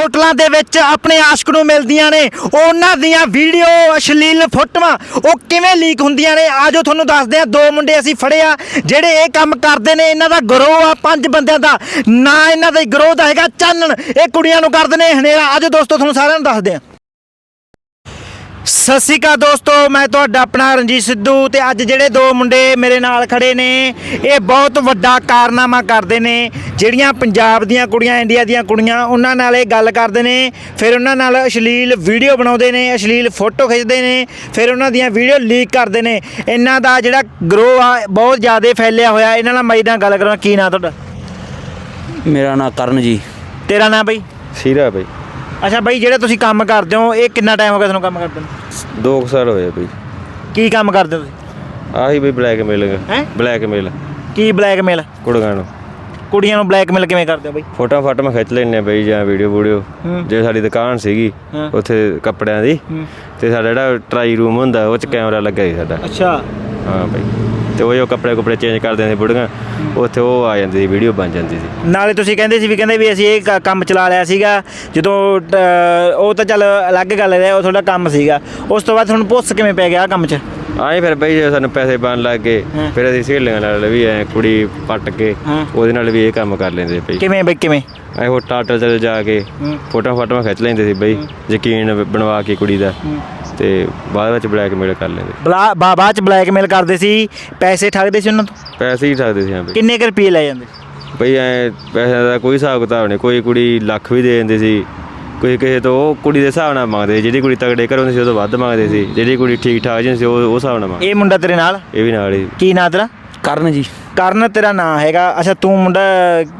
ਹੋਟਲਾਂ ਦੇ ਵਿੱਚ ਆਪਣੇ ਆਸ਼ਕ ਨੂੰ ਮਿਲਦੀਆਂ ਨੇ। ਉਹਨਾਂ ਦੀਆਂ ਵੀਡੀਓ ਅਸ਼ਲੀਲ ਫੋਟੋਆਂ, ਉਹ ਕਿਵੇਂ ਲੀਕ ਹੁੰਦੀਆਂ ਨੇ? ਆਜੋ ਤੁਹਾਨੂੰ ਦੱਸਦੇ ਆ ਦੋ ਮੁੰਡੇ ਅਸੀਂ ਫੜੇ ਆ, ਜਿਹੜੇ ਇਹ ਕੰਮ ਕਰਦੇ ਨੇ। ਇਹਨਾਂ ਦਾ ਗਰੋਹ ਆ ਪੰਜ ਬੰਦਿਆਂ ਦਾ। ਨਾ ਇਹਨਾਂ ਦਾ ਗਰੋਹ ਦਾ ਹੈਗਾ ਚਾਨਣ, ਇਹ ਕੁੜੀਆਂ ਨੂੰ ਕਰਦੇ ਨੇ ਹਨੇਰਾ। ਆਜੋ ਦੋਸਤੋ, ਤੁਹਾਨੂੰ ਸਾਰਿਆਂ ਨੂੰ ਦੱਸਦੇ ਆ ਸਤਿ ਸ਼੍ਰੀ ਅਕਾਲ ਦੋਸਤੋ ਮੈਂ ਤੁਹਾਡਾ ਆਪਣਾ ਰਣਜੀਤ ਸਿੱਧੂ ਤੇ ਅੱਜ ਜਿਹੜੇ ਦੋ ਮੁੰਡੇ ਮੇਰੇ ਨਾਲ ਖੜੇ ਨੇ ਇਹ ਬਹੁਤ ਵੱਡਾ ਕਾਰਨਾਮਾ ਕਰਦੇ ਨੇ ਜਿਹੜੀਆਂ ਪੰਜਾਬ ਦੀਆਂ ਕੁੜੀਆਂ ਇੰਡੀਆ ਦੀਆਂ ਕੁੜੀਆਂ ਉਹਨਾਂ ਨਾਲ ਇਹ ਗੱਲ ਕਰਦੇ ਨੇ ਫਿਰ ਉਹਨਾਂ ਨਾਲ ਅਸ਼ਲੀਲ ਵੀਡੀਓ ਬਣਾਉਂਦੇ ਨੇ ਅਸ਼ਲੀਲ ਫੋਟੋ ਖਿੱਚਦੇ ਨੇ ਫਿਰ ਉਹਨਾਂ ਦੀਆਂ ਵੀਡੀਓ ਲੀਕ ਕਰਦੇ ਨੇ। ਇਹਨਾਂ ਦਾ ਜਿਹੜਾ ਗਰੋਹ ਆ ਬਹੁਤ ਜ਼ਿਆਦਾ ਫੈਲਿਆ ਹੋਇਆ ਇਹਨਾਂ ਨਾਲ ਮੈਂ ਨਾਲ ਗੱਲ ਕਰਾਂ ਕੀ ਨਾਂ ਤੁਹਾਡਾ? ਮੇਰਾ ਨਾਮ ਕਰਨ ਜੀ। ਤੇਰਾ ਨਾਂ ਬਈ? ਸੀਰਾ ਬਈ। ਅੱਛਾ ਬਈ ਜਿਹੜੇ ਤੁਸੀਂ ਕੰਮ ਕਰਦੇ ਹੋ ਇਹ ਕਿੰਨਾ ਟਾਈਮ ਹੋ ਗਿਆ ਤੁਹਾਨੂੰ ਕੰਮ ਕਰਦੇ ਨੂੰ? 2 ਸਾਲ ਹੋਏ ਬਈ। ਕੀ ਕੰਮ ਕਰਦੇ ਹੋ ਤੁਸੀਂ? ਆਹੀ ਬਈ ਬਲੈਕਮੇਲ ਹੈਂ? ਬਲੈਕਮੇਲ ਕੀ ਬਲੈਕਮੇਲ ਕੁੜੀਆਂ ਨੂੰ। ਕੁੜੀਆਂ ਨੂੰ ਬਲੈਕਮੇਲ ਕਿਵੇਂ ਕਰਦੇ ਹੋ ਬਈ? ਫੋਟੋ ਫਾਟੋ ਮੈਂ ਖਿੱਚ ਲੈਣੇ ਬਈ ਜਾਂ ਵੀਡੀਓ ਵੀਡੀਓ। ਹੂੰ। ਜੇ ਸਾਡੀ ਦੁਕਾਨ ਸੀਗੀ ਹਾਂ। ਉੱਥੇ ਕੱਪੜਿਆਂ ਦੀ। ਹੂੰ। ਤੇ ਸਾਡਾ ਜਿਹੜਾ ਟਰਾਈ ਰੂਮ ਹੁੰਦਾ ਉਹ ਚ ਕੈਮਰਾ ਲੱਗਾ ਸੀ ਸਾਡਾ। ਅੱਛਾ। ਹਾਂ ਬਈ। ਤੇ ਉਹ ਜੋ ਕੱਪੜੇ ਕੁਪੜੇ ਚੇਂਜ ਕਰਦੇ ਸੀ ਬੁੜੀਆਂ ਉੱਥੇ ਉਹ ਆ ਜਾਂਦੀ ਸੀ ਵੀਡੀਓ ਬਣ ਜਾਂਦੀ ਸੀ। ਨਾਲੇ ਤੁਸੀਂ ਕਹਿੰਦੇ ਸੀ ਵੀ ਕਹਿੰਦੇ ਵੀ ਅਸੀਂ ਇਹ ਕ- ਕੰਮ ਚਲਾ ਲਿਆ ਸੀਗਾ ਜਦੋਂ ਉਹ ਤਾਂ ਚੱਲ ਅਲੱਗ ਗੱਲ ਹੈ ਉਹ ਤੁਹਾਡਾ ਕੰਮ ਸੀਗਾ। ਉਸ ਤੋਂ ਬਾਅਦ ਤੁਹਾਨੂੰ ਪੁੱਛ ਕਿਵੇਂ ਪੈ ਗਿਆ ਆਹ ਕੰਮ 'ਚ? ਆਏ ਫਿਰ ਬਈ ਜੇ ਸਾਨੂੰ ਪੈਸੇ ਬਣ ਲੱਗ ਗਏ ਹਾਂ। ਫਿਰ ਅਸੀਂ ਸਹੇਲੀਆਂ ਨਾਲ ਵੀ ਐ ਕੁੜੀ ਪੱਟ ਕੇ ਹਾਂ। ਉਹਦੇ ਨਾਲ ਵੀ ਇਹ ਕੰਮ ਕਰ ਲੈਂਦੇ ਬਈ। ਕਿਵੇਂ ਬਈ ਕਿਵੇਂ? ਐ ਉਹ ਟਾਟਲ ਚਲ ਜਾ ਕੇ। ਫੋਟੋ ਫਾਟੋ ਖਿੱਚ ਲੈਂਦੇ ਸੀ ਬਈ ਯਕੀਨ ਬਣਵਾ ਕੇ ਕੁੜੀ ਦਾ। ਤੇ ਬਾਅਦ ਵਿੱਚ ਬਲੈਕਮੇਲ ਕਰ ਲੈਂਦੇ। ਬਲਾ ਬਾ- ਬਾਅਦ 'ਚ ਬਲੈਕਮੇਲ ਕਰਦੇ ਸੀ ਪੈਸੇ ਠੱਗਦੇ ਸੀ ਉਹਨਾਂ ਤੋਂ? ਪੈਸੇ ਹੀ ਠੱਗਦੇ ਸੀ ਹਾਂ ਬਈ। ਕਿੰਨੇ ਕੁ ਰੁਪਏ ਲੈ ਜਾਂਦੇ? ਬਈ ਐ ਪੈਸਿਆਂ ਦਾ ਕੋਈ ਹਿਸਾਬ ਕਿਤਾਬ ਨਹੀਂ ਕੋਈ ਕੁੜੀ ਲੱਖ ਵੀ ਦੇ ਦਿੰਦੀ ਸੀ ਕੋਈ ਕਿਸੇ ਤੋਂ ਉਹ ਕੁੜੀ ਦੇ ਹਿਸਾਬ ਨਾਲ ਮੰਗਦੇ ਸੀ। ਜਿਹੜੀ ਕੁੜੀ ਤਗੜੇ ਘਰੋਂ ਹੁੰਦੀ ਸੀ ਉਹ ਤੋਂ ਵੱਧ ਮੰਗਦੇ ਸੀ ਜਿਹੜੀ ਕੁੜੀ ਠੀਕ ਠਾਕ ਜਿਹੀ ਸੀ ਉਹ ਉਹ ਹਿਸਾਬ ਨਾਲ ਮੰਗਦੇ। ਇਹ ਮੁੰਡਾ ਤੇਰੇ ਨਾਲ? ਇਹ ਵੀ ਨਾਲ ਹੀ। ਕੀ ਨਾਂ ਤੇਰਾ? ਕਰਨ ਜੀ। ਕਰਨ ਤੇਰਾ ਨਾਂ ਹੈਗਾ। ਅੱਛਾ ਤੂੰ ਮੁੰਡਾ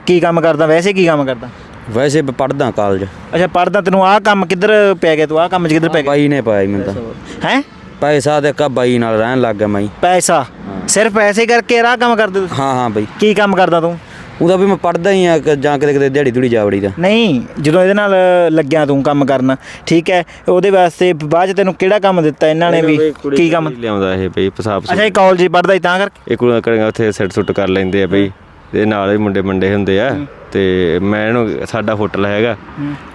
ਕੀ ਕੰਮ ਕਰਦਾ? ਵੈਸੇ ਕੀ ਕੰਮ ਕਰਦਾ? ਵੈਸੇ ਪੜਦਾ ਕਾਲਜ ਅੱਛਾ ਪੜਦਾ ਤੈਨੂੰ ਆਹ ਕੰਮ ਕਿੱਧਰ ਪੈ ਗਿਆ ਤੂੰ? ਆਹ ਕੰਮ 'ਚ ਕਿੱਧਰ ਪੈ ਗਿਆ? ਬਾਈ ਨੇ ਪਾਇਆ ਮੈਨੂੰ ਤਾਂ। ਹੈ? ਪੈਸਾ ਤੇ ਕਾ ਬਾਈ ਨਾਲ ਰਹਿਣ ਲੱਗ ਗਿਆ ਮੈਂ। ਪੈਸਾ? ਸਿਰਫ ਪੈਸੇ ਕਰਕੇ ਰਾਹ ਕੰਮ ਕਰਦੇ ਤੁਸੀਂ ਹਾਂ ਹਾਂ ਬਾਈ। ਕੀ ਕੰਮ ਕਰਦਾ ਤੂੰ? ਉਹਦਾ ਵੀ ਮੈਂ ਪੜਦਾ ਹੀ ਆ ਜਾਂ ਕਿਤੇ ਕਿਤੇ ਦਿਹਾੜੀ ਦੁੜੀ ਜਾ ਵੜੀ ਦਾ। ਨਹੀਂ ਜਦੋਂ ਇਹਦੇ ਨਾਲ ਲੱਗਿਆ ਤੂੰ ਕੰਮ ਕਰਨ ਠੀਕ ਹੈ? ਉਹਦੇ ਵਾਸਤੇ ਬਾਅਦ ਚ ਤੈਨੂੰ ਕਿਹੜਾ ਕੰਮ ਦਿੱਤਾ ਇਹਨਾਂ ਨੇ ਵੀ? ਕੀ ਕੰਮ? ਲਿਆਉਂਦਾ ਇਹ ਬਈ ਪਸਾਬ ਅੱਛਾ ਇਹ ਕਾਲਜ ਪੜਦਾ ਸੀ ਤਾਂ ਕਰਕੇ? ਇਹ ਕੁੜੀਆਂ ਕੜੀਆਂ ਉੱਥੇ ਸਿੱਟ ਸੁੱਟ ਕਰ ਲੈਂਦੇ ਆ ਬਈ। ਤੇ ਨਾਲ ਹੀ ਮੁੰਡੇ ਮੰਡੇ ਹੁੰਦੇ ਆ ਤੇ ਮੈਂ ਇਹਨੂੰ ਸਾਡਾ ਹੋਟਲ ਹੈਗਾ।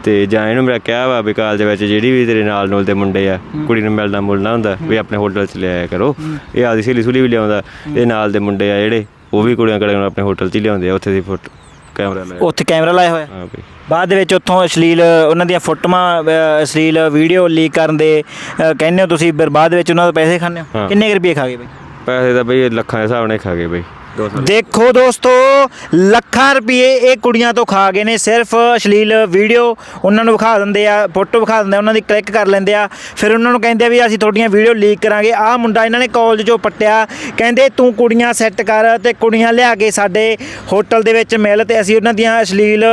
ਤੇ ਜਾਂ ਇਹਨੂੰ ਮੇਰਾ ਕਿਹਾ ਵਾ ਵੀ ਕਾਲਜ ਵਿੱਚ ਜਿਹੜੀ ਵੀ ਤੇਰੇ ਨਾਲ ਨਾਲ ਦੇ ਮੁੰਡੇ ਆ ਕੁੜੀ ਨੂੰ ਮਿਲਣਾ ਮੁਲਣਾ ਹੁੰਦਾ ਵੀ ਆਪਣੇ ਹੋਟਲ 'ਚ ਲਿਆਇਆ ਕਰੋ। ਇਹ ਆਦੀ ਸਹੇਲੀ ਸੁਲੀ ਵੀ ਲਿਆਉਂਦਾ ਇਹ ਨਾਲ ਦੇ ਮੁੰਡੇ ਆ ਜਿਹੜੇ ਉਹ ਵੀ ਕੁੜੀਆਂ ਕੜੀਆਂ ਨੂੰ ਆਪਣੇ ਹੋਟਲ 'ਚ ਹੀ ਲਿਆਉਂਦੇ ਆ ਉੱਥੇ ਦੀ ਫੋਟੋ ਕੈਮਰਾ ਲਾਇਆ। ਉੱਥੇ ਕੈਮਰਾ ਲਾਇਆ ਹੋਇਆ। ਹਾਂ ਬਈ। ਬਾਅਦ ਦੇ ਵਿੱਚ ਉੱਥੋਂ ਅਸ਼ਲੀਲ ਉਹਨਾਂ ਦੀਆਂ ਫੋਟੋਆਂ ਅਸ਼ਲੀਲ ਵੀਡੀਓ ਲੀਕ ਕਰਨ ਦੇ ਕਹਿੰਦੇ ਹੋ ਤੁਸੀਂ ਫਿਰ ਬਾਅਦ ਵਿੱਚ ਉਹਨਾਂ ਤੋਂ ਪੈਸੇ ਖਾਂਦੇ ਹੋ। ਕਿੰਨੇ ਕੁ ਰੁਪਏ ਖਾ ਗਏ ਬਈ? ਪੈਸੇ ਤਾਂ ਬਈ ਲੱਖਾਂ ਦੇ ਹਿਸਾਬ ਨਾਲ ਖਾ ਗਏ ਬਈ। ਦੇਖੋ ਦੋਸਤੋ, ਲੱਖਾਂ ਰੁਪਏ ਇਹ ਕੁੜੀਆਂ ਤੋਂ ਖਾ ਗਏ ਨੇ, ਸਿਰਫ ਅਸ਼ਲੀਲ ਵੀਡੀਓ ਉਹਨਾਂ ਨੂੰ ਵਿਖਾ ਦਿੰਦੇ ਆ ਫੋਟੋ ਵਿਖਾ ਦਿੰਦੇ ਉਹਨਾਂ ਦੀ ਕਲਿੱਕ ਕਰ ਲੈਂਦੇ ਆ। ਫਿਰ ਉਹਨਾਂ ਨੂੰ ਕਹਿੰਦੇ ਆ ਵੀ ਅਸੀਂ ਤੁਹਾਡੀਆਂ ਵੀਡੀਓ ਲੀਕ ਕਰਾਂਗੇ। ਆਹ ਮੁੰਡਾ ਇਹਨਾਂ ਨੇ ਕਾਲਜ ਚੋਂ ਪੱਟਿਆ। ਕਹਿੰਦੇ, ਤੂੰ ਕੁੜੀਆਂ ਸੈੱਟ ਕਰ ਤੇ ਕੁੜੀਆਂ ਲਿਆ ਕੇ ਸਾਡੇ ਹੋਟਲ ਦੇ ਵਿੱਚ ਮਿਲ ਤੇ ਅਸੀਂ ਉਹਨਾਂ ਦੀਆਂ ਅਸ਼ਲੀਲ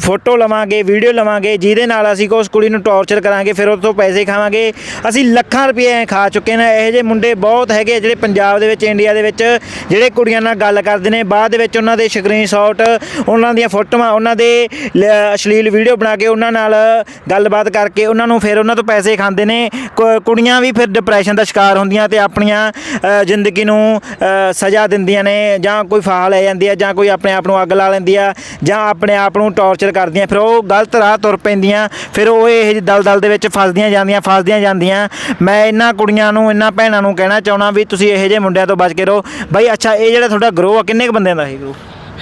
ਫੋਟੋ ਲਵਾਂਗੇ ਵੀਡੀਓ ਲਵਾਂਗੇ। ਜਿਹਦੇ ਨਾਲ ਅਸੀਂ ਉਸ ਕੁੜੀ ਨੂੰ ਟੌਰਚਰ ਕਰਾਂਗੇ, ਫਿਰ ਉਹ ਤੋਂ ਪੈਸੇ ਖਾਵਾਂਗੇ। ਅਸੀਂ ਲੱਖਾਂ ਰੁਪਏ ਖਾ ਚੁੱਕੇ ਨੇ। ਇਹੋ ਜਿਹੇ ਮੁੰਡੇ ਬਹੁਤ ਹੈਗੇ ਜਿਹੜੇ ਪੰਜਾਬ ਦੇ ਵਿੱਚ ਇੰਡੀਆ ਦੇ ਵਿੱਚ, ਜਿਹੜੇ ਕੁੜੀਆਂ ਨਾਲ ਗੱਲ ਕਰਦੇ ਨੇ। ਬਾਅਦ ਦੇ ਵਿੱਚ ਉਹਨਾਂ ਦੇ ਸਕਰੀਨਸ਼ਾਟ ਉਹਨਾਂ ਦੀਆਂ ਫੋਟੋਆਂ, ਉਹਨਾਂ ਦੇ ਲ- ਅਸ਼ਲੀਲ ਵੀਡੀਓ ਬਣਾ ਕੇ ਉਹਨਾਂ ਨਾਲ ਗੱਲਬਾਤ ਕਰਕੇ ਉਹਨਾਂ ਨੂੰ ਫਿਰ ਉਹਨਾਂ ਤੋਂ ਪੈਸੇ ਖਾਂਦੇ ਨੇ। ਕੁ- ਕੁੜੀਆਂ ਵੀ ਫਿਰ ਡਿਪਰੈਸ਼ਨ ਦਾ ਸ਼ਿਕਾਰ ਹੁੰਦੀਆਂ ਤੇ ਆਪਣੀਆਂ ਜ਼ਿੰਦਗੀ ਨੂੰ ਸਜ਼ਾ ਦਿੰਦੀਆਂ ਨੇ ਜਾਂ ਕੋਈ ਫਾਹਾ ਲੈ ਜਾਂਦੀ ਆ ਜਾਂ ਕੋਈ ਆਪਣੇ ਆਪ ਨੂੰ ਅੱਗ ਲਾ ਲੈਂਦੀ ਆ ਜਾਂ ਆਪਣੇ ਆਪ ਨੂੰ ਟੌਰਚਰ ਕਰਦੀਆਂ। ਫਿਰ ਉਹ ਗਲਤ ਰਾਹ ਤੁਰ ਪੈਂਦੀਆਂ, ਫਿਰ ਉਹ ਇਹ ਜਿਹੇ ਦਲਦਲ ਦੇ ਵਿੱਚ ਫਸਦੀਆਂ ਜਾਂਦੀਆਂ ਫਸਦੀਆਂ ਜਾਂਦੀਆਂ। ਮੈਂ ਇਹਨਾਂ ਕੁੜੀਆਂ ਨੂੰ, ਇਹਨਾਂ ਭੈਣਾਂ ਨੂੰ ਕਹਿਣਾ ਚਾਹਣਾ ਵੀ ਤੁਸੀਂ ਇਹੋ ਜਿਹੇ ਮੁੰਡਿਆਂ ਤੋਂ ਬਚ ਕੇ ਰਹੋ। ਬਾਈ ਅੱਛਾ, ਇਹ ਜਿਹੜਾ ਤੁਹਾਡਾ ਗਰੋਹ ਆ ਕਿੰਨੇ ਕੁ ਬੰਦਿਆਂ ਦਾ ਇਹ ਗਰੋਹ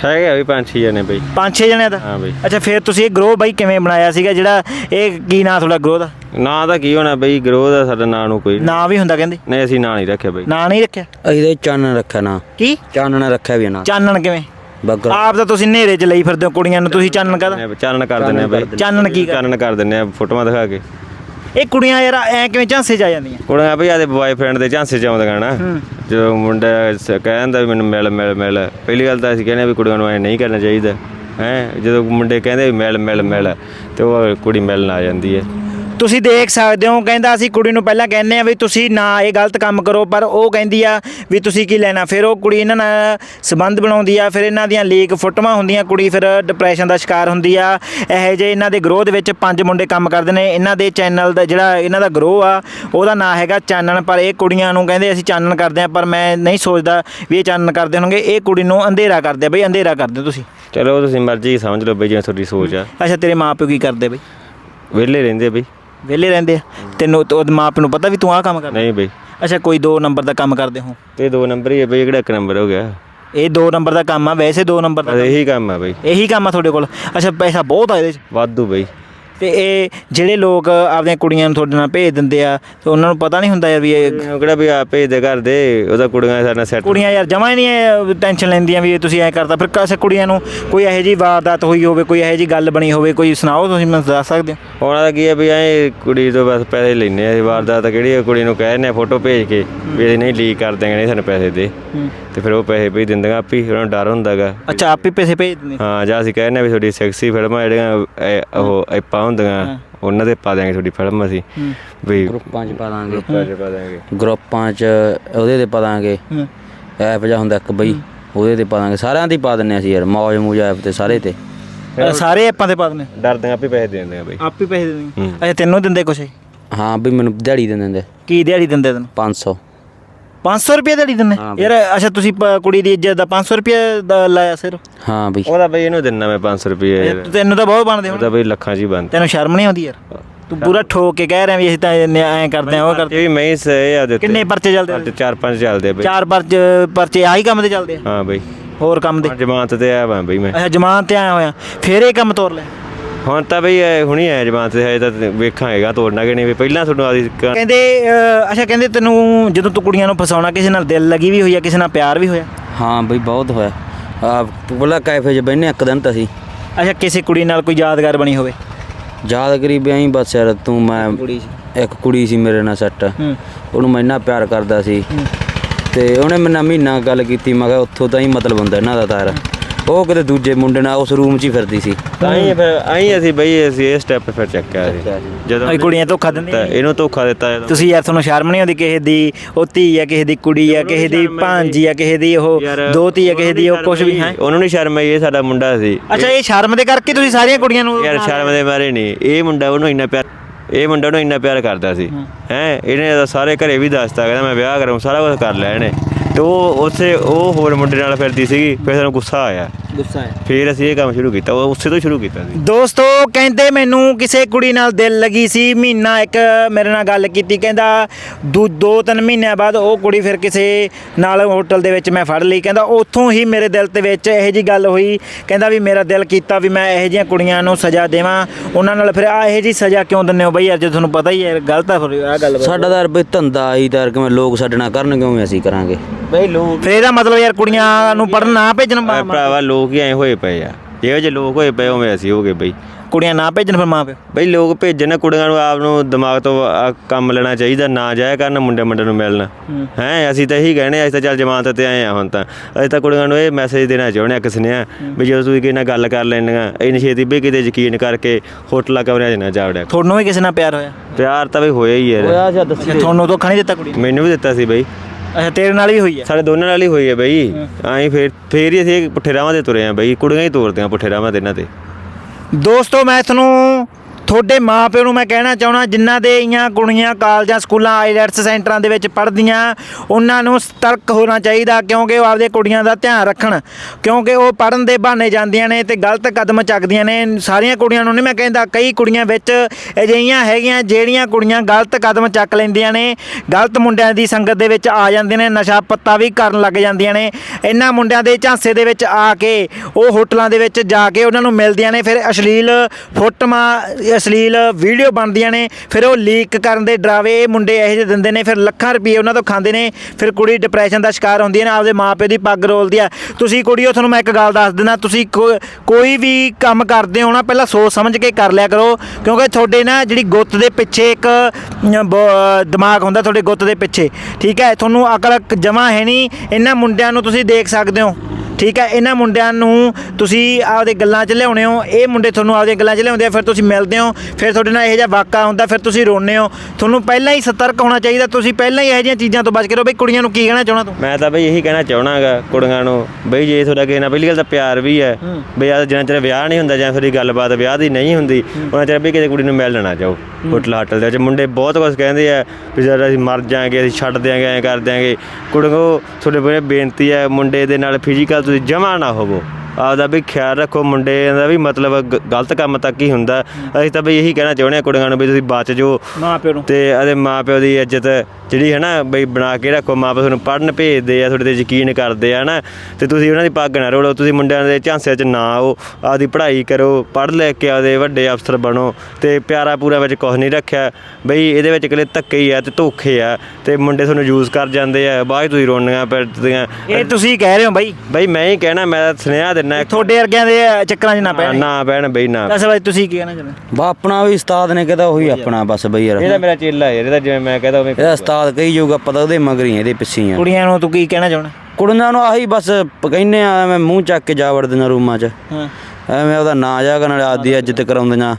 ਹੈਗੇ ਆ ਵੀ ਪੰਜ ਛੇ ਜਣੇ ਬਈ। ਪੰਜ ਛੇ ਜਣਿਆਂ ਦਾ? ਹਾਂ ਬਈ। ਅੱਛਾ ਫਿਰ ਤੁਸੀਂ ਇਹ ਗਰੋਹ ਬਾਈ ਕਿਵੇਂ ਬਣਾਇਆ ਸੀਗਾ? ਜਿਹੜਾ ਇਹ ਕੀ ਨਾਂ ਤੁਹਾਡਾ ਗਰੋਹ ਦਾ? ਨਾਂ ਦਾ ਕੀ ਹੋਣਾ ਬਈ? ਗਰੋਹ ਦਾ ਸਾਡਾ ਨਾਂ ਨੂੰ ਕੋਈ ਨਾਂ। ਵੀ ਹੁੰਦਾ ਕਹਿੰਦੇ? ਨਹੀਂ ਅਸੀਂ ਨਾਂ ਨਹੀਂ ਰੱਖਿਆ ਬਈ। ਨਾਂ ਨਹੀਂ ਰੱਖਿਆ? ਅਸੀਂ ਤੇ ਚਾਨਣ ਰੱਖਿਆ ਨਾ। ਕੀ? ਚਾਨਣ ਰੱਖਿਆ ਵੀ ਨਾ। ਚਾਨਣ ਕਿਵੇਂ? ਬੱਗਰ ਆਪ ਤਾਂ ਤੁਸੀਂ ਨੇਰੇ 'ਚ ਲਈ ਫਿਰਦੇ ਹੋ ਕੁੜੀਆਂ ਨੂੰ ਤੁਸੀਂ ਚਾਨਣ ਕਹਦਾ? ਮੈਂ ਚਾਨਣ ਕਰ ਦਿੰਦੇ ਆ ਬਈ। ਚਾਨਣ ਕੀ ਕਰ ਚਾਨਣ ਕਰ ਦਿੰਦੇ ਆ ਫੋਟੋਆਂ ਦਿਖਾ ਕੇ। ਇਹ ਕੁੜੀਆਂ ਯਾਰ ਐ ਕਿਵੇਂ ਝਾਂਸੇ 'ਚ ਆ ਜਾਂਦੀਆਂ? ਕੁੜੀਆਂ ਬਈ ਆਦੇ ਬॉयਫ੍ਰੈਂਡ ਦੇ ਝਾਂਸੇ ਚ ਆਉਂਦੀਆਂ ਨਾ ਜਦੋਂ ਮੁੰਡਾ ਕਹਿੰਦਾ ਵੀ ਮੈਨੂੰ ਮਿਲ ਮਿਲ ਮਿਲ। ਪਹਿਲੀ ਗੱਲ ਤਾਂ ਅਸੀਂ ਕਹਿੰਦੇ ਵੀ ਕੁੜੀਆਂ ਨੂੰ ਐ ਨਹੀਂ ਕਰਨਾ ਚਾਹੀਦਾ। ਹੈ ਜਦੋਂ ਮੁੰਡੇ ਕਹਿੰਦੇ ਮਿਲ ਮਿਲ ਮਿਲ ਤੇ ਉਹ ਕੁੜੀ ਮਿਲਣ ਆ ਜਾਂਦੀ ਹੈ। ਤੁਸੀਂ ਦੇਖ ਸਕਦੇ ਹੋ ਕਹਿੰਦਾ ਅਸੀਂ ਕੁੜੀ ਨੂੰ ਪਹਿਲਾਂ ਕਹਿੰਦੇ ਆ ਵੀ ਤੁਸੀਂ ਨਾ ਇਹ ਗਲਤ ਕੰਮ ਕਰੋ ਪਰ ਉਹ ਕਹਿੰਦੀ ਆ ਵੀ ਤੁਸੀਂ ਕੀ ਲੈਣਾ? ਫਿਰ ਉਹ ਕੁੜੀ ਇਹਨਾਂ ਨਾਲ ਸਬੰਧ ਬਣਾਉਂਦੀ ਆ ਫਿਰ ਇਹਨਾਂ ਦੀਆਂ ਲੀਕ ਫੋਟੋਆਂ ਹੁੰਦੀਆਂ ਕੁੜੀ ਫਿਰ ਡਿਪਰੈਸ਼ਨ ਦਾ ਸ਼ਿਕਾਰ ਹੁੰਦੀ ਆ। ਇਹੋ ਜਿਹੇ ਇਹਨਾਂ ਦੇ ਗਰੋਹ ਦੇ ਵਿੱਚ ਪੰਜ ਮੁੰਡੇ ਕੰਮ ਕਰਦੇ ਨੇ। ਇਹਨਾਂ ਦੇ ਚੈਨਲ ਦਾ ਜਿਹੜਾ ਇਹਨਾਂ ਦਾ ਗਰੋਹ ਆ ਉਹਦਾ ਨਾਂ ਹੈਗਾ ਚਾਨਣ ਪਰ ਇਹ ਕੁੜੀਆਂ ਨੂੰ ਕਹਿੰਦੇ ਅਸੀਂ ਚਾਨਣ ਕਰਦੇ ਆ ਪਰ ਮੈਂ ਨਹੀਂ ਸੋਚਦਾ ਵੀ ਇਹ ਚਾਨਣ ਕਰਦੇ ਹੋਣਗੇ। ਇਹ ਕੁੜੀ ਨੂੰ ਅੰਧੇਰਾ ਕਰਦੇ ਆ ਬਈ ਅੰਧੇਰਾ ਕਰਦੇ ਤੁਸੀਂ। ਚਲੋ ਤੁਸੀਂ ਮਰਜ਼ੀ ਸਮਝ ਲਓ ਬਈ ਜਿਵੇਂ ਤੁਹਾਡੀ ਸੋਚ ਆ। ਅੱਛਾ ਤੇਰੇ ਮਾਪਿਓ ਕੀ ਕਰਦੇ ਬਈ? ਵਿਹਲੇ ਰਹਿੰਦੇ ਬਈ। ਵਿਹਲੇ ਰਹਿੰਦੇ ਆ। ਤੈਨੂੰ ਤੇ ਉਹਦੇ ਮਾਂ ਪਿਓ ਨੂੰ ਪਤਾ ਵੀ ਤੂੰ ਆਹ ਕੰਮ ਕਰਦਾ। ਨਹੀਂ ਬਈ। ਅੱਛਾ ਕੋਈ 2 ਨੰਬਰ ਦਾ ਕੰਮ ਕਰਦੇ ਹੋ? ਤੇ ਦੋ ਨੰਬਰ ਹੀ ਹੈ ਬਈ ਕਿਹੜਾ ਇੱਕ ਨੰਬਰ ਹੋ ਗਿਆ? ਇਹ 2 ਨੰਬਰ ਦਾ ਕੰਮ ਆ ਵੈਸੇ 2 ਨੰਬਰ ਦਾ ਬਸ ਇਹੀ ਕੰਮ ਆ ਬਈ। ਇਹੀ ਕੰਮ ਆ ਤੁਹਾਡੇ ਕੋਲ। ਅੱਛਾ ਪੈਸਾ ਬਹੁਤ ਆ ਇਹਦੇ 'ਚ। ਵਾਧੂ ਬਈ। ਤੇ ਇਹ ਜਿਹੜੇ ਲੋਕ ਆਪਦੀਆਂ ਕੁੜੀਆਂ ਨੂੰ ਤੁਹਾਡੇ ਨਾਲ ਭੇਜ ਦਿੰਦੇ ਆ ਤੇ ਉਹਨਾਂ ਨੂੰ ਪਤਾ ਨਹੀਂ ਹੁੰਦਾ ਯਾਰ ਵੀ ਇਹ ਉਹ ਕਿਹੜਾ ਵੀ ਆ ਭੇਜਦੇ ਘਰ ਦੇ ਉਹਦਾ ਕੁੜੀਆਂ ਸਾਡੇ ਨਾਲ ਸੈੱਟ ਕੁੜੀਆਂ ਯਾਰ ਜਮਾ ਹੀ ਨਹੀਂ ਟੈਨਸ਼ਨ ਲੈਂਦੀਆਂ ਵੀ ਇਹ ਤੁਸੀਂ ਐ ਕਰਤਾ। ਫਿਰ ਕਿਸੇ ਕੁੜੀਆਂ ਨੂੰ ਕੋਈ ਇਹੋ ਜੀ ਵਾਰਦਾਤ ਹੋਈ ਹੋਵੇ ਕੋਈ ਇਹੋ ਜੀ ਗੱਲ ਬਣੀ ਹੋਵੇ ਕੋਈ ਸੁਣਾਓ ਤੁਸੀਂ ਮੈਨੂੰ ਦੱਸ ਸਕਦੇ ਹੋ? ਉਹਨਾਂ ਦਾ ਕੀ ਹੈ ਵੀ ਐ ਕੁੜੀ ਤੋਂ ਬਸ ਪੈਸੇ ਲੈਣੇ ਆ ਵਾਰਦਾਤ ਕਿਹੜੀ ਆ, ਕੁੜੀ ਨੂੰ ਕਹਿੰਦੇ ਆ ਫੋਟੋ ਭੇਜ ਕੇ ਵੀ ਅਸੀਂ ਨਹੀਂ ਲੀਕ ਕਰ ਦੇਂਗੇ ਨਹੀਂ ਸਾਨੂੰ ਪੈਸੇ ਦੇ। ਤੇ ਫਿਰ ਉਹ ਪੈਸੇ ਭੇਜ ਦਿੰਦੀਆਂ ਆਪੀ ਉਹਨਾਂ ਨੂੰ ਡਰ ਹੁੰਦਾਗਾ ਅੱਛਾ ਆਪੇ ਪੈਸੇ ਭੇਜ ਦਿੰਦੇ? ਹਾਂ ਜਾਂ ਅਸੀਂ ਕਹਿੰਦੇ ਆ ਵੀ ਤੁਹਾਡੀ ਸੈਕਸੀ ਫਿਲਮਾਂ ਜਿਹੜੀਆਂ ਇਹ- ਉਹ ਐਪਾਂ ਹੁੰਦੀਆਂ। ਉਹਨਾਂ ਦੇ ਪਾ ਦਿਆਂਗੇ ਤੁਹਾਡੀ ਫਿਲਮ ਅਸੀਂ। ਵੀ ਗਰੁੱਪਾਂ 'ਚ ਪਾ ਦਾਂਗੇ। ਪੈਸੇ ਪਾ ਦਿਆਂਗੇ। ਗਰੁੱਪਾਂ 'ਚ ਉਹਦੇ ਤੇ ਪਾ ਦਾਂਗੇ। ਐਪ ਜਾਂ ਹੁੰਦਾ ਇੱਕ ਬਈ ਉਹਦੇ ਤੇ ਪਾ ਦਾਂਗੇ। ਸਾਰਿਆਂ ਦੀ ਪਾ ਦਿੰਨੇ ਅਸੀਂ ਯਾਰ ਮੌਜ ਮੂਜ ਐਪ ਤੇ ਸਾਰੇ ਤੇ। ਸਾਰੇ ਆਪਾਂ ਦੇ ਪਾ ਦਿੰਦੇ ਡਰਦੀਆਂ ਆਪੇ ਪੈਸੇ ਦੇ ਦਿੰਦੇ ਆ ਬਈ। ਆਪੇ ਪੈਸੇ ਦਿੰਦੇ ਹੂੰ। ਅੱਛਾ ਤੈਨੂੰ ਦਿੰਦੇ ਕੁਛ? ਹਾਂ ਵੀ ਮੈਨੂੰ ਦਿਹਾੜੀ ਦੇ ਦਿੰਦੇ। ਕੀ ਦਿਹਾੜੀ ਦਿੰਦੇ ਤੈਨੂੰ? 500 500 ਰੁਪਏ ਦਿਹਾੜੀ ਹਾਂ ਯਾਰ ਅੱਛਾ ਤੁਸੀਂ ਪ- ਕੁੜੀ ਦੀ ਇੱਜ਼ਤ ਦਾ 500 ਰੁਪਏ ਦਾ ਲਾਇਆ ਸਿਰ। ਹਾਂ ਬਈ। ਉਹਦਾ ਬਈ ਇਹਨੂੰ ਦਿੰਨਾ ਮੈਂ 500 ਰੁਪਏ। ਯਾਰ ਤੈਨੂੰ ਤਾਂ ਬਹੁਤ ਬਣਦੇ ਹੁਣ। ਉਹਦਾ ਬਈ ਲੱਖਾਂ ਹੀ ਬੰਦ ਤੈਨੂੰ ਸ਼ਰਮ ਨਹੀਂ ਆਉਂਦੀ ਯਾਰ? ਤੂੰ ਪੂਰਾ ਠੋਕ ਕੇ ਕਹਿ ਰਿਹਾ ਵੀ ਅਸੀਂ ਤਾਂ ਐਂ ਕਰਦੇ ਆ ਉਹ ਕਰਦੇ ਇਹ ਵੀ ਮੈਂ ਹੀ ਸਹੀ ਆ ਦਿੱਤੇ। ਕਿੰਨੇ ਪਰਚੇ ਚੱਲਦੇ ਅੱਜ ਚਾਰ ਪੰਜ ਚੱਲਦੇ ਬਈ। ਚਾਰ ਪਰਚੇ ਪਰਚੇ ਆਹੀ ਕੰਮ ਤੇ ਚੱਲਦੇ ਆ? ਹਾਂ ਬਈ। ਹੋਰ ਕੰਮ ਦੇ? ਜਮਾਨਤ ਤੇ ਆਇਆ ਵਾਂ ਬਈ ਮੈਂ। ਅੱਛਾ ਜਮਾਨ ਤੇ ਆਇਆ ਹੋਇਆ। ਫੇਰ ਇਹ ਕੰਮ ਤੋਰ ਲੈ ਹੁਣ ਤਾਂ ਬਈ ਇਹ ਹੁਣੀ ਆਇਆ ਜਮਾਨਤ ਤੇ ਹਜੇ ਤਾਂ ਵੇਖਾਂਗੇਗਾ ਤੋੜਨਾ ਕਿ ਨਹੀਂ। ਵੀ ਪਹਿਲਾਂ ਤੁਹਾਨੂੰ ਆਦੀ ਕਹਿੰਦੇ ਅਹ, ਅੱਛਾ ਕਹਿੰਦੇ ਤੈਨੂੰ ਜਦੋਂ ਤੂੰ ਕੁੜੀਆਂ ਨੂੰ ਫਸਾਉਣਾ ਕਿਸੇ ਨਾਲ ਦਿਲ ਲੱਗੀ ਵੀ ਹੋਈ ਆ ਕਿਸੇ ਨਾਲ ਪਿਆਰ ਵੀ ਹੋਇਆ? ਹਾਂ ਬਈ ਬਹੁਤ ਹੋਇਆ। ਆ ਪਹਿਲਾਂ ਕੈਫੇ 'ਚ ਬੈਠਨੇ ਇੱਕ ਦਿਨ ਤਾਂ ਸੀ ਅੱਛਾ ਕਿਸੇ ਕੁੜੀ ਨਾਲ ਕੋਈ ਯਾਦਗਾਰ ਬਣੀ ਹੋਵੇ? ਯਾਦ ਵੀ ਐਂ ਬਸ ਯਾਰ ਤੂੰ ਮੈਂ ਕੁੜੀ ਸੀ। ਇੱਕ ਕੁੜੀ ਸੀ ਮੇਰੇ ਨਾਲ ਸੱਟ। ਹੂੰ। ਉਹਨੂੰ ਮੈਂ ਇੰਨਾ ਪਿਆਰ ਕਰਦਾ ਸੀ। ਤੇ ਉਹਨੇ ਮੇਰੇ ਨਾਲ ਮਹੀਨਾ ਗੱਲ ਕੀਤੀ ਮੈਂ ਕਿਹਾ ਉੱਥੋਂ ਤਾਂ ਹੀ ਮਤਲਬ ਹੁੰਦਾ ਇਹਨਾਂ ਦਾ ਤਾਰ। ਉਹ ਕਿਤੇ ਦੂਜੇ ਮੁੰਡੇ ਨਾਲ ਉਸ ਰੂਮ 'ਚ ਹੀ ਫਿਰਦੀ ਸੀ। ਤਾਂ ਹੀ ਫਿਰ ਆਈ ਅਸੀਂ ਬਈ ਅਸੀਂ ਇਹ ਸਟੈਪ ਫਿਰ ਚੱਕਿਆ ਸੀ। ਜਦੋਂ ਇਹ ਕੁੜੀਆਂ ਧੋਖਾ ਦਿੰਦੀਆਂ ਇਹਨੂੰ ਧੋਖਾ ਦਿੱਤਾ ਜਦੋਂ। ਤੁਸੀਂ ਯਾਰ ਤੁਹਾਨੂੰ ਸ਼ਰਮ ਨਹੀਂ ਆਉਂਦੀ ਕਿਸੇ ਦੀ ਉਹ ਧੀ ਆ ਕਿਸੇ ਦੀ ਕੁੜੀ ਆ ਕਿਸੇ ਦੀ ਭਾਂਜੀ ਆ ਕਿਸੇ ਦੀ ਉਹ ਯਾਰ, ਦੋਤੀ ਆ ਕਿਸੇ ਦੀ ਉਹ ਕੁਝ ਵੀ ਹੈ? ਉਹਨੂੰ ਨਹੀਂ ਸ਼ਰਮ ਆਈ ਇਹ ਸਾਡਾ ਮੁੰਡਾ ਸੀ। ਅੱਛਾ ਇਹ ਸ਼ਰਮ ਦੇ ਕਰਕੇ ਤੁਸੀਂ ਸਾਰੀਆਂ ਕੁੜੀਆਂ ਨੂੰ ਯਾਰ ਸ਼ਰਮ ਦੇ ਮਾਰੇ ਨਹੀਂ। ਇਹ ਮੁੰਡਾ ਉਹਨੂੰ ਇੰਨਾ ਪਿਆਰ ਇਹ ਮੁੰਡਾ ਉਹਨੂੰ ਇੰਨਾ ਪਿਆਰ ਕਰਦਾ ਸੀ। ਹੈ। ਇਹਨੇ ਸਾਰੇ ਘਰੇ ਵੀ ਦੱਸਤਾ ਕਹਿੰਦਾ ਮੈਂ ਵਿਆਹ ਕਰਾਂ ਸਾਰਾ ਕੁਝ ਕਰ ਲਿਆ ਇਹਨੇ। ਤੇ ਉਹ ਉੱਥੇ ਉਹ ਹੋਰ ਮੁੰਡੇ ਨਾਲ ਫਿਰਦੀ ਸੀਗੀ ਫਿਰ ਸਾਨੂੰ ਗੁੱਸਾ ਆਇਆ। ਗੁੱਸਾ ਹੈ ਫਿਰ ਅਸੀਂ ਇਹ ਕੰਮ ਸ਼ੁਰੂ ਕੀਤਾ ਉਹ ਉਸੇ ਤੋਂ ਸ਼ੁਰੂ ਕੀਤਾ ਸੀ। ਦੋਸਤੋ ਕਹਿੰਦੇ ਮੈਨੂੰ ਕਿਸੇ ਕੁੜੀ ਨਾਲ ਦਿਲ ਲੱਗੀ ਸੀ ਮਹੀਨਾ ਇੱਕ ਮੇਰੇ ਨਾਲ ਗੱਲ ਕੀਤੀ ਕਹਿੰਦਾ ਦੋ ਦੋ ਤਿੰਨ ਮਹੀਨਿਆਂ ਬਾਅਦ ਉਹ ਕੁੜੀ ਫਿਰ ਕਿਸੇ ਨਾਲ ਹੋਟਲ ਦੇ ਵਿੱਚ ਮੈਂ ਫੜ ਲਈ ਕਹਿੰਦਾ ਉੱਥੋਂ ਹੀ ਮੇਰੇ ਦਿਲ ਦੇ ਵਿੱਚ ਇਹੋ ਜੀ ਗੱਲ ਹੋਈ ਕਹਿੰਦਾ ਵੀ ਮੇਰਾ ਦਿਲ ਕੀਤਾ ਵੀ ਮੈਂ ਇਹੋ ਜਿਹੀਆਂ ਕੁੜੀਆਂ ਨੂੰ ਸਜ਼ਾ ਦੇਵਾਂ ਉਹਨਾਂ ਨਾਲ ਫਿਰ ਆ ਇਹੋ ਜੀ ਸਜ਼ਾ ਕਿਉਂ ਦਿੰਦੇ ਹੋ ਬਈ ਯਾਰ ਜੇ ਤੁਹਾਨੂੰ ਪਤਾ ਹੀ ਹੈ ਗਲਤ ਆ ਫਿਰ ਆ ਗੱਲ ਸਾਡਾ ਤਾਂ ਬਈ ਧੰਦਾ ਹੀ ਤਾਂ ਕਿਵੇਂ ਲੋਕ ਸਾਡੇ ਨਾਲ ਕਰਨ ਕਿਉਂ ਅਸੀਂ ਕਰਾਂਗੇ। ਬਈ ਲੋਕ ਫਿਰ ਇਹਦਾ ਮਤਲਬ ਯਾਰ ਕੁੜੀਆਂ ਨੂੰ ਪੜਨ ਨਾ ਭੇਜਣ ਭਰਾਵਾ ਲੋਕ ਹੀ ਐ ਹੋਏ ਪਏ ਆ। ਜਿਹੋ ਜਿਹੇ ਲੋਕ ਹੋਏ ਪਏ ਉਵੇਂ ਅਸੀਂ ਹੋ ਗਏ ਬਈ। ਕੁੜੀਆਂ ਨਾ ਭੇਜਣ ਫਿਰ ਮਾਂ ਪਿਓ? ਬਈ ਲੋਕ ਭੇਜਣ ਨਾ ਕੁੜੀਆਂ ਨੂੰ ਆਪ ਨੂੰ ਦਿਮਾਗ ਤੋਂ ਕੰਮ ਲੈਣਾ ਚਾਹੀਦਾ ਨਾ ਜਾਇਆ ਕਰਨ ਮੁੰਡੇ ਮੁੰਡੇ ਨੂੰ ਮਿਲਣ। ਹੈ। ਅਸੀਂ ਤਾਂ ਇਹੀ ਕਹਿੰਦੇ ਆ, ਅਸੀਂ ਤਾਂ ਚੱਲ ਜਮਾਨਤ ਤੇ ਆਏ ਆ ਹੁਣ ਤਾਂ। ਅਸੀਂ ਤਾਂ ਕੁੜੀਆਂ ਨੂੰ ਇਹ ਮੈਸੇਜ ਦੇਣਾ ਚਾਹੁੰਦੇ ਆ ਕਿਸ ਨੇ ਆ ਵੀ ਜਦੋਂ ਤੁਸੀਂ ਕਿਸੇ ਨਾਲ ਗੱਲ ਕਰ ਲੈਣੀਆਂ ਇੰਨੀ ਛੇਤੀ ਵੀ ਕਿਤੇ ਯਕੀਨ ਕਰਕੇ ਹੋਟਲਾਂ ਕਮਰਿਆਂ 'ਚ ਨਾ ਜਾਵੜਿਆ ਤੁਹਾਨੂੰ ਵੀ ਕਿਸੇ ਨਾਲ ਪਿਆਰ ਹੋਇਆ? ਪਿਆਰ ਤਾਂ ਬਈ ਹੋਇਆ ਹੀ ਯਾਰ ਹੋਇਆ ਜਾਂ ਦੱਸੀ ਅੱਛਾ ਤੁਹਾਨੂੰ ਧੋਖਾ ਨਹੀਂ ਦਿੱਤਾ ਕੁੜੀ ਨੇ? ਮੈਨੂੰ ਵੀ ਦਿੱਤਾ ਸੀ ਬਈ। ਅੱਛਾ ਤੇਰੇ ਨਾਲ ਵੀ ਹੋਈ ਆ? ਸਾਡੇ ਦੋਨਾਂ ਨਾਲ ਹੀ ਹੋਈ ਹੈ ਬਈ। ਐਂ ਫੇਰ ਫੇਰ ਹੀ ਅਸੀਂ ਪੁੱਠੇ ਰਾਹਾਂ ਤੇ ਤੁਰੇ ਆ ਬਈ। ਕੁੜੀਆਂ ਹੀ ਤੋਰਦੇ ਆ ਪੁੱਠੇ ਰਾਹਾਂ ਤੇ ਇਹਨਾਂ ਤੇ। ਦੋਸਤੋ ਮੈਂ ਤੁਹਾਨੂੰ ਤੁਹਾਡੇ ਮਾਪਿਓ ਨੂੰ ਮੈਂ ਕਹਿਣਾ ਚਾਹਣਾ ਜਿਨ੍ਹਾਂ ਦੇ ਇਆਂ ਕੁੜੀਆਂ ਕਾਲਜਾਂ, ਸਕੂਲਾਂ, ਆਈਲੈਟਸ ਸੈਂਟਰਾਂ ਦੇ ਵਿੱਚ ਪੜ੍ਹਦੀਆਂ, ਉਹਨਾਂ ਨੂੰ ਸਤਰਕ ਹੋਣਾ ਚਾਹੀਦਾ ਕਿਉਂਕਿ ਉਹ ਆਪਦੇ ਕੁੜੀਆਂ ਦਾ ਧਿਆਨ ਰੱਖਣ। ਕਿਉਂਕਿ ਉਹ ਪੜ੍ਹਨ ਦੇ ਬਹਾਨੇ ਜਾਂਦੀਆਂ ਨੇ ਤੇ ਗਲਤ ਕਦਮ ਚੱਕਦੀਆਂ ਨੇ। ਸਾਰੀਆਂ ਕੁੜੀਆਂ ਨੂੰ ਨਹੀਂ ਮੈਂ ਕਹਿੰਦਾ, ਕਈ ਕੁੜੀਆਂ ਵਿੱਚ ਅਜਿਹੀਆਂ ਹੈਗੀਆਂ, ਜਿਹੜੀਆਂ ਕੁੜੀਆਂ ਗਲਤ ਕਦਮ ਚੱਕ ਲੈਂਦੀਆਂ ਨੇ, ਗਲਤ ਮੁੰਡਿਆਂ ਦੀ ਸੰਗਤ ਦੇ ਵਿੱਚ ਆ ਜਾਂਦੀਆਂ ਨੇ, ਨਸ਼ਾ ਪੱਤਾ ਵੀ ਕਰਨ ਲੱਗ ਜਾਂਦੀਆਂ ਨੇ। ਇਹਨਾਂ ਮੁੰਡਿਆਂ ਦੇ ਝਾਂਸੇ ਦੇ ਵਿੱਚ ਆ ਕੇ, ਉਹ ਹੋਟਲਾਂ ਦੇ ਵਿੱਚ ਜਾ ਕੇ ਉਹਨਾਂ ਨੂੰ ਮਿਲਦੀਆਂ ਨੇ, ਫਿਰ ਅਸ਼ਲੀਲ ਫੋਟੋਆਂ ਅਸ਼ਲੀਲ ਵੀਡੀਓ ਬਣਦੀਆਂ ਨੇ, ਫਿਰ ਉਹ ਲੀਕ ਕਰਨ ਦੇ ਡਰਾਵੇ ਇਹ ਮੁੰਡੇ ਇਹੋ ਜਿਹੇ ਦਿੰਦੇ ਨੇ, ਫਿਰ ਲੱਖਾਂ ਰੁਪਏ ਉਹਨਾਂ ਤੋਂ ਖਾਂਦੇ ਨੇ, ਫਿਰ ਕੁੜੀ ਡਿਪਰੈਸ਼ਨ ਦਾ ਸ਼ਿਕਾਰ ਹੁੰਦੀ ਹੈ ਨਾ, ਆਪਦੇ ਮਾਪੇ ਦੀ ਪੱਗ ਰੋਲਦੀ ਆ। ਤੁਸੀਂ ਕੁੜੀਓ ਤੁਹਾਨੂੰ ਮੈਂ ਇੱਕ ਗੱਲ ਦੱਸ ਦਿੰਦਾ, ਤੁਸੀਂ ਕੋ- ਕੋਈ ਵੀ ਕੰਮ ਕਰਦੇ ਹੋ ਨਾ, ਪਹਿਲਾਂ ਸੋਚ ਸਮਝ ਕੇ ਕਰ ਲਿਆ ਕਰੋ, ਕਿਉਂਕਿ ਤੁਹਾਡੇ ਨਾ ਜਿਹੜੀ ਗੁੱਤ ਦੇ ਪਿੱਛੇ ਇੱਕ ਬ- ਦਿਮਾਗ ਹੁੰਦਾ ਤੁਹਾਡੇ ਗੁੱਤ ਦੇ ਪਿੱਛੇ, ਠੀਕ ਹੈ? ਤੁਹਾਨੂੰ ਅਕਲ ਜਮਾ ਹੈ ਨਹੀਂ, ਇਹਨਾਂ ਮੁੰਡਿਆਂ ਨੂੰ ਤੁਸੀਂ ਦੇਖ ਸਕਦੇ ਹੋ। ਠੀਕ ਹੈ ਇਹਨਾਂ ਮੁੰਡਿਆਂ ਨੂੰ ਤੁਸੀਂ ਆਪਦੇ ਗੱਲਾਂ 'ਚ ਲਿਆਉਣੇ ਹੋ ਇਹ ਮੁੰਡੇ ਤੁਹਾਨੂੰ ਆਪਦੀਆਂ ਗੱਲਾਂ 'ਚ ਲਿਆਉਂਦੇ ਆ ਫਿਰ ਤੁਸੀਂ ਮਿਲਦੇ ਹੋ ਫਿਰ ਤੁਹਾਡੇ ਨਾਲ ਇਹੋ ਜਿਹਾ ਵਾਕਾ ਹੁੰਦਾ ਫਿਰ ਤੁਸੀਂ ਰੋਂਦੇ ਹੋ। ਤੁਹਾਨੂੰ ਪਹਿਲਾਂ ਹੀ ਸਤਰਕ ਹੋਣਾ ਚਾਹੀਦਾ ਤੁਸੀਂ ਪਹਿਲਾਂ ਹੀ ਇਹੋ ਜਿਹੀਆਂ ਚੀਜ਼ਾਂ ਤੋਂ ਬਚ ਕੇ ਰਹੋ। ਬਈ ਕੁੜੀਆਂ ਨੂੰ ਕੀ ਕਹਿਣਾ ਚਾਹਣਾ ਤੂੰ? ਮੈਂ ਤਾਂ ਬਈ ਇਹੀ ਕਹਿਣਾ ਚਾਹਣਾਗਾ ਕੁੜੀਆਂ ਨੂੰ ਬਈ ਜੇ ਤੁਹਾਡਾ ਕਿਸੇ ਨਾਲ ਪਹਿਲੀ ਗੱਲ ਤਾਂ ਪਿਆਰ ਵੀ ਹੈ ਬਈ ਆ ਜਿੰਨਾ ਚਿਰ ਵਿਆਹ ਨਹੀਂ ਹੁੰਦਾ ਜਾਂ ਫਿਰ ਇਹ ਗੱਲਬਾਤ ਵਿਆਹ ਦੀ ਨਹੀਂ ਹੁੰਦੀ ਉਹਨਾਂ ਚਿਰ ਵੀ ਕਿਸੇ ਕੁੜੀ ਨੂੰ ਮਿਲ ਨਾ ਜਾਓ ਹੋਟਲ ਹਾਟਲ ਦੇ ਵਿੱਚ। ਮੁੰਡੇ ਬਹੁਤ ਕੁਝ ਕਹਿੰਦੇ ਆ ਵੀ ਜਦ ਅਸੀਂ ਮਰ ਜਾਾਂਗੇ ਅਸੀਂ ਛੱਡ ਦਿਆਂਗੇ ਐਂ ਕਰ ਦਿਆਂਗੇ। ਕੁੜੀਓ ਤੁਹਾਡੇ ਬੜੇ ਬੇਨਤੀ ਹੈ ਮੁੰਡੇ ਦੇ ਨਾਲ ਫਿਜ਼ੀਕਲ ਤੁਸੀਂ ਜਮਾ ਨਾ ਹੋਵੋ ਆਪਦਾ ਵੀ ਖਿਆਲ ਰੱਖੋ ਮੁੰਡੇ ਦਾ ਵੀ ਮਤਲਬ ਗ- ਗਲਤ ਕੰਮ ਤੱਕ ਹੀ ਹੁੰਦਾ। ਅਸੀਂ ਤਾਂ ਬਈ ਇਹੀ ਕਹਿਣਾ ਚਾਹੁੰਦੇ ਆ ਕੁੜੀਆਂ ਨੂੰ ਵੀ ਤੁਸੀਂ ਬਚ ਜਾਓ ਮਾਂ ਪਿਓ ਨੂੰ। ਤੇ ਆਦੇ ਮਾਪਿਓ ਦੀ ਇੱਜ਼ਤ ਜਿਹੜੀ ਹੈ ਨਾ ਬਈ ਬਣਾ ਕੇ ਰੱਖੋ ਮਾਪੇ ਤੁਹਾਨੂੰ ਪੜਨ ਭੇਜਦੇ ਆ ਤੁਹਾਡੇ ਤੇ ਯਕੀਨ ਕਰਦੇ ਆ ਨਾ ਤੇ ਤੁਸੀਂ ਉਹਨਾਂ ਦੀ ਪੱਗ ਨਾ ਰੋਲੋ ਤੁਸੀਂ ਮੁੰਡਿਆਂ ਦੇ ਝਾਂਸੇ 'ਚ ਨਾ ਆਓ ਆਪਦੀ ਪੜ੍ਹਾਈ ਕਰੋ ਪੜ੍ਹ ਲੈ ਕੇ ਆਪਦੇ ਵੱਡੇ ਅਫਸਰ ਬਣੋ ਤੇ ਪਿਆਰਾ ਪੂਰਾ ਵਿੱਚ ਕੁਝ ਨਹੀਂ ਰੱਖਿਆ। ਬਈ ਇਹਦੇ ਵਿੱਚ ਇਕੱਲੇ ਧੱਕੇ ਹੀ ਆ ਤੇ ਧੋਖੇ ਆ ਤੇ ਮੁੰਡੇ ਤੁਹਾਨੂੰ ਯੂਜ਼ ਕਰ ਜਾਂਦੇ ਆ ਬਾਅਦ 'ਚ ਤੁਸੀਂ ਰੋਣੀਆਂ ਪੈਂਦੀਆਂ ਇਹ ਤੁਸੀਂ ਕਹਿ ਰਹੇ ਹੋ ਬਾਈ। ਬਈ ਮੈਂ ਹੀ ਕਹਿਣਾ ਮੈਂ ਤਾਂ ਸੁਨੇਹਾ ਦਿੰਨਾ ਇੱਕ ਤੁਹਾਡੇ ਵਰਗਿਆਂ ਦੇ ਚੱਕਰਾਂ 'ਚ ਨਾ ਪੈਣ। ਨਾ ਪੈਣ ਬਈ ਨਾ। ਦੱਸ ਬਾਈ ਤੁਸੀਂ ਕੀ ਕਹਿਣਾ ਚਾਹੁੰਦੇ? ਬਾ ਆਪਣਾ ਵੀ ਉਸਤਾਦ ਨੇ ਕਹਿੰਦਾ ਉਹੀ ਆਪਣਾ ਬਸ ਬਈ ਯਾਰ। ਇਹਦਾ ਮੇਰਾ ਚੇਲਾ ਹੈ ਇਹਦਾ ਜਿਵੇਂ ਮੈਂ ਕਹਦਾ ਉਵੇਂ ਇਹਦਾ ਉਸਤਾਦ ਕਹੀ ਜਾਊਗਾ ਪਤਾ ਉਹਦੇ ਮਗਰ ਇਹਦੇ ਪਿੱਛੇ ਆ। ਕੁੜੀਆਂ ਨੂੰ ਤੂੰ ਕੀ ਕਹਿਣਾ ਚਾਹੁੰਦਾ? ਕੁੜੀਆਂ ਨੂੰ ਆਹੀ ਬਸ ਕਹਿੰਦੇ ਆ ਐਵੇਂ ਮੂੰਹ ਚੱਕ ਕੇ ਜਾ ਵੜਦੀਆਂ ਰੂਮਾਂ 'ਚ। ਹਾਂ। ਐਵੇਂ ਉਹਦਾ ਨਾਂ ਜਾਗਾ ਨਾਲੇ ਆਦੀ ਇੱਜ਼ਤ ਕਰਾਉਂਦੀਆਂ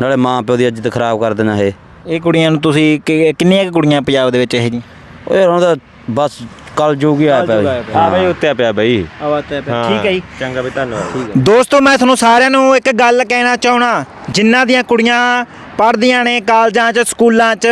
ਨਾਲੇ ਮਾਂ ਪਿਓ ਦੀ ਇੱਜ਼ਤ ਖਰਾਬ ਕਰਦੀਆਂ ਇਹ। ਇਹ ਕੁੜੀਆਂ ਨੂੰ ਤੁਸੀਂ ਕਿ- ਕਿੰਨੀਆਂ ਕੁੜੀਆਂ ਪੰਜਾਬ ਦੇ ਵਿੱਚ ਇਹ ਜੀ ਉਹ ਯਾਰ ਉਹਦਾ ਬਸ ਕਲ ਜੋਗ ਹੀ ਆਇਆ ਪਿਆ ਕਲਯੁਗ ਆਇਆ ਬਈ। ਆ ਬਈ ਉੱਤੇ ਪਿਆ ਬਈ। ਆਵਾਜ਼ ਹਾਂ, ਠੀਕ ਹੈ ਜੀ। ਚੰਗਾ ਬਈ ਧੰਨਵਾਦ। ਦੋਸਤੋ ਮੈਂ ਤੁਹਾਨੂੰ ਸਾਰਿਆਂ ਨੂੰ ਇੱਕ ਗੱਲ ਕਹਿਣਾ ਚਾਹਣਾ ਜਿਨ੍ਹਾਂ ਦੀਆਂ ਕੁੜੀਆਂ ਪੜ੍ਹਦੀਆਂ ਨੇ ਕਾਲਜਾਂ 'ਚ, ਸਕੂਲਾਂ 'ਚ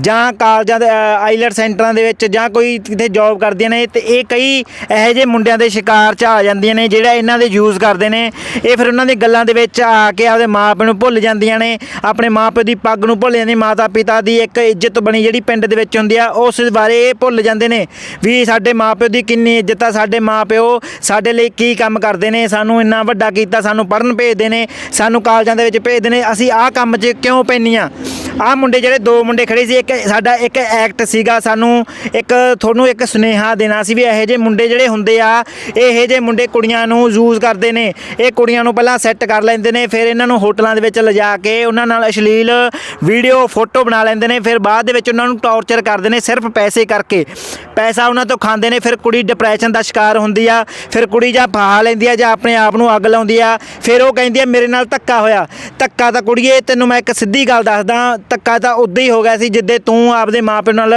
ਜਾਂ ਕਾਲਜਾਂ ਦੇ ਆਈਲੈਟ ਸੈਂਟਰਾਂ ਦੇ ਵਿੱਚ ਜਾਂ ਕੋਈ ਕਿਤੇ ਜੌਬ ਕਰਦੀਆਂ ਨੇ ਤੇ ਇਹ ਕਈ ਇਹੋ ਜਿਹੇ ਮੁੰਡਿਆਂ ਦੇ ਸ਼ਿਕਾਰ 'ਚ ਆ ਜਾਂਦੀਆਂ ਨੇ ਜਿਹੜਾ ਇਹਨਾਂ ਦੇ ਯੂਜ਼ ਕਰਦੇ ਨੇ। ਇਹ ਫਿਰ ਉਹਨਾਂ ਦੀ ਗੱਲਾਂ ਦੇ ਵਿੱਚ ਆ ਕੇ ਆਪਦੇ ਮਾਪਿਆਂ ਨੂੰ ਭੁੱਲ ਜਾਂਦੀਆਂ ਨੇ, ਆਪਣੇ ਮਾਪਿਆਂ ਦੀ ਪੱਗ ਨੂੰ ਭੁੱਲ ਜਾਂਦੀਆਂ ਮਾਤਾ ਪਿਤਾ ਦੀ ਇੱਕ ਇੱਜ਼ਤ ਬਣੀ ਜਿਹੜੀ ਪਿੰਡ ਦੇ ਵਿੱਚ ਹੁੰਦੀ ਆ, ਉਸ ਬਾਰੇ ਇਹ ਭੁੱਲ ਜਾਂਦੇ ਨੇ ਵੀ ਸਾਡੇ ਮਾਪਿਓ ਦੀ ਕਿੰਨੀ ਇੱਜ਼ਤ ਆ, ਸਾਡੇ ਮਾਪਿਓ ਸਾਡੇ ਲਈ ਕੀ ਕੰਮ ਕਰਦੇ ਨੇ, ਸਾਨੂੰ ਇੰਨਾ ਵੱਡਾ ਕੀਤਾ, ਸਾਨੂੰ ਪੜਨ ਭੇਜਦੇ ਨੇ, ਸਾਨੂੰ ਕਾਲਜਾਂ ਦੇ ਵਿੱਚ ਭੇਜਦੇ ਨੇ, ਅਸੀਂ ਆਹ ਕੰਮ 'ਚ ਕਿਉਂ ਪੈਂਦੀਆਂ। ਆਹ ਮੁੰਡੇ ਜਿਹੜੇ ਦੋ ਮੁੰਡੇ ਖੜੇ ਸੀ, ਇੱਕ ਸਾਡਾ ਇੱਕ ਐਕਟ ਸੀਗਾ, ਸਾਨੂੰ ਇੱਕ ਤੁਹਾਨੂੰ ਇੱਕ ਸੁਨੇਹਾ ਦੇਣਾ ਸੀ ਵੀ ਇਹੋ ਜਿਹੇ ਮੁੰਡੇ ਜਿਹੜੇ ਹੁੰਦੇ ਆ, ਇਹੋ ਜਿਹੇ ਮੁੰਡੇ ਕੁੜੀਆਂ ਨੂੰ ਯੂਜ਼ ਕਰਦੇ ਨੇ। ਇਹ ਕੁੜੀਆਂ ਨੂੰ ਪਹਿਲਾਂ ਸੈੱਟ ਕਰ ਲੈਂਦੇ ਨੇ, ਫਿਰ ਇਹਨਾਂ ਨੂੰ ਹੋਟਲਾਂ ਦੇ ਵਿੱਚ ਲਿਜਾ ਕੇ ਉਹਨਾਂ ਨਾਲ ਅਸ਼ਲੀਲ ਵੀਡੀਓ ਫੋਟੋ ਬਣਾ ਲੈਂਦੇ ਨੇ, ਫਿਰ ਬਾਅਦ ਦੇ ਵਿੱਚ ਉਹਨਾਂ ਨੂੰ ਟੌਰਚਰ ਕਰਦੇ ਨੇ ਸਿਰਫ ਪੈਸੇ ਕਰਕੇ। ਪੈਸਾ ਉਹਨਾਂ ਤੋਂ ਖਾਂਦੇ ਨੇ, ਫਿਰ ਕੁੜੀ ਡਿਪਰੈਸ਼ਨ ਦਾ ਸ਼ਿਕਾਰ ਹੁੰਦੀ ਆ, ਫਿਰ ਕੁੜੀ ਜਾਂ ਫਾਹਾ ਲੈਂਦੀ ਆ ਜਾਂ ਆਪਣੇ ਆਪ ਨੂੰ ਅੱਗ ਲਾਉਂਦੀ ਆ, ਫਿਰ ਉਹ ਕਹਿੰਦੀ ਆ ਮੇਰੇ ਨਾਲ ਧੱਕਾ ਹੋਇਆ। ਧੱਕਾ ਤਾਂ ਕੁੜੀਏ, ਤੈਨੂੰ ਮੈਂ ਇੱਕ ਸਿੱਧੀ ਗੱਲ ਦੱਸਦਾ ਧੱਕਾ ਤਾਂ ਉਦੋਂ ਹੀ ਹੋ ਗਿਆ ਸੀ ਜਿੱਦੇ ਤੂੰ ਆਪਦੇ ਮਾਪਿਆਂ ਨਾਲ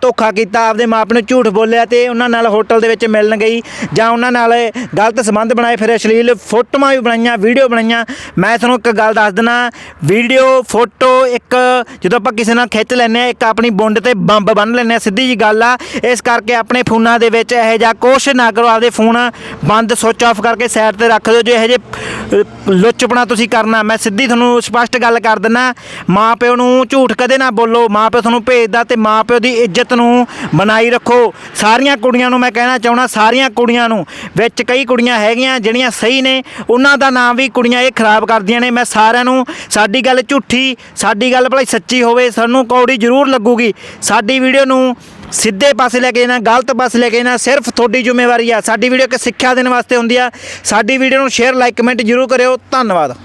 ਧੋਖਾ ਕੀਤਾ, ਆਪਦੇ ਮਾਪਿਆਂ ਨੂੰ ਝੂਠ ਬੋਲਿਆ ਤੇ ਉਹਨਾਂ ਨਾਲ ਹੋਟਲ ਦੇ ਵਿੱਚ ਮਿਲਣ ਗਈ ਜਾਂ ਉਹਨਾਂ ਨਾਲ ਗਲਤ ਸੰਬੰਧ ਬਣਾਏ, ਫਿਰ ਅਸ਼ਲੀਲ ਫੋਟੋਆਂ ਵੀ ਬਣਾਈਆਂ, ਵੀਡੀਓ ਬਣਾਈਆਂ। ਮੈਂ ਤੁਹਾਨੂੰ ਇੱਕ ਗੱਲ ਦੱਸ ਦਿੰਦਾ, ਵੀਡੀਓ, ਫੋਟੋ ਇੱਕ ਜਦੋਂ ਆਪਾਂ ਕਿਸੇ ਨਾਲ ਖਿੱਚ ਲੈਂਦੇ ਆ ਇੱਕ ਆਪਣੀ ਬੁੰਡ ਤੇ ਬੰਬ ਬੰਨ ਲੈਂਦੇ ਆ ਸਿੱਧੀ ਜੀ ਗੱਲ ਆ। ਇਸ ਕਰਕੇ ਆਪਣੇ ਫੋਨਾਂ ਦੇ ਵਿੱਚ ਇਹੋ ਜਿਹਾ ਕੁਛ ਨਾ ਕਰੋ, ਆਪਦੇ ਫੋਨ ਬੰਦ ਸੁੱਚ ਆਫ ਕਰਕੇ ਸਾਈਡ ਤੇ ਰੱਖ ਦਿਓ, ਜੇ ਇਹੋ ਜਿਹੇ ਲੁੱਚਪਣਾ ਤੁਸੀਂ ਕਰਨਾ, ਮੈਂ ਸਿੱਧੀ ਤੁਹਾਨੂੰ ਸਪਸ਼ਟ ਗੱਲ ਕਰ ਦਿੰਦਾ, ਮਾਂ ਪਿਓ ਨੂੰ ਝੂਠ ਕਦੇ ਨਾ ਬੋਲੋ, ਮਾਂ ਪਿਓ ਤੁਹਾਨੂੰ ਭੇਜਦਾ ਤੇ ਮਾਂ ਪਿਓ ਦੀ ਇੱਜ਼ਤ ਨੂੰ ਬਣਾਈ ਰੱਖੋ। ਸਾਰੀਆਂ ਕੁੜੀਆਂ ਨੂੰ ਮੈਂ ਕਹਿਣਾ ਚਾਹਣਾ ਸਾਰੀਆਂ ਕੁੜੀਆਂ ਨੂੰ, ਵਿੱਚ ਕਈ ਕੁੜੀਆਂ ਹੈਗੀਆਂ ਜਿਹੜੀਆਂ ਸਹੀ ਨੇ, ਉਹਨਾਂ ਦਾ ਨਾਮ ਵੀ ਕੁੜੀਆਂ ਇਹ ਖਰਾਬ ਕਰਦੀਆਂ ਨੇ। ਮੈਂ ਸਾਰਿਆਂ ਨੂੰ ਸਾਡੀ ਗੱਲ ਝੂਠੀ, ਸਾਡੀ ਗੱਲ ਭਲਾ ਸੱਚੀ ਹੋਵੇ, ਸਾਨੂੰ ਕੌੜੀ ਜ਼ਰੂਰ ਲੱਗੂਗੀ। ਸਾਡੀ ਵੀਡੀਓ ਨੂੰ ਸਿੱਧੇ ਪਾਸੇ ਲੈ ਕੇ ਜਾਣਾ, ਗਲਤ ਪਾਸੇ ਲੈ ਕੇ ਜਾਣਾ, ਸਿਰਫ ਤੁਹਾਡੀ ਜ਼ਿੰਮੇਵਾਰੀ ਆ। ਸਾਡੀ ਵੀਡੀਓ ਇੱਕ ਸਿੱਖਿਆ ਦੇਣ ਵਾਸਤੇ ਹੁੰਦੀ ਆ। ਸਾਡੀ ਵੀਡੀਓ ਨੂੰ ਸ਼ੇਅਰ ਲਾਈਕ ਕਮੈਂਟ ਜ਼ਰੂਰ ਕਰਿਓ। ਧੰਨਵਾਦ।